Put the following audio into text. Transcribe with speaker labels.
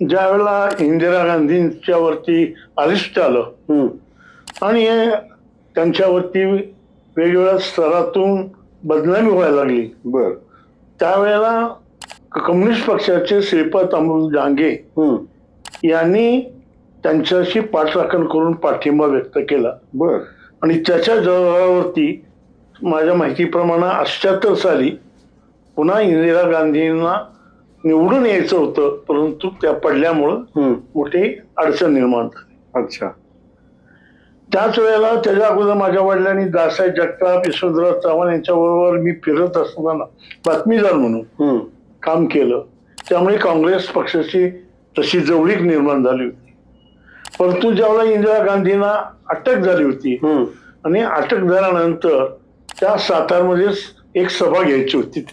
Speaker 1: ज्या वेळेला इंदिरा गांधींच्या वरती अरिस्ट आलं. आणि त्यांच्यावरती वेगवेगळ्या स्तरातून बदनामी व्हायला लागली
Speaker 2: बर
Speaker 1: त्यावेळेला कम्युनिस्ट पक्षाचे श्रीपाद अमोल डांगे. यांनी त्यांच्याशी पाठराखण करून पाठिंबा व्यक्त केला
Speaker 2: बर
Speaker 1: आणि त्याच्या जोरावरती माझ्या माहितीप्रमाणे अठ्याहत्तर साली पुन्हा इंदिरा गांधींना निवडून यायचं होतं परंतु त्या पडल्यामुळं. मोठी अडचण निर्माण झाली
Speaker 2: अच्छा
Speaker 1: त्याच वेळेला त्याच्या अगोदर माझ्या वडिलांनी दासाहेब जगताप यशवंतराव चव्हाण यांच्याबरोबर मी फिरत असताना बातमीदार म्हणून. काम केलं त्यामुळे काँग्रेस पक्षाची तशी जवळीक निर्माण झाली होती परंतु ज्यावेळेला इंदिरा गांधींना अटक झाली होती. आणि अटक झाल्यानंतर त्या सातारमध्येच एक सभा घ्यायची होती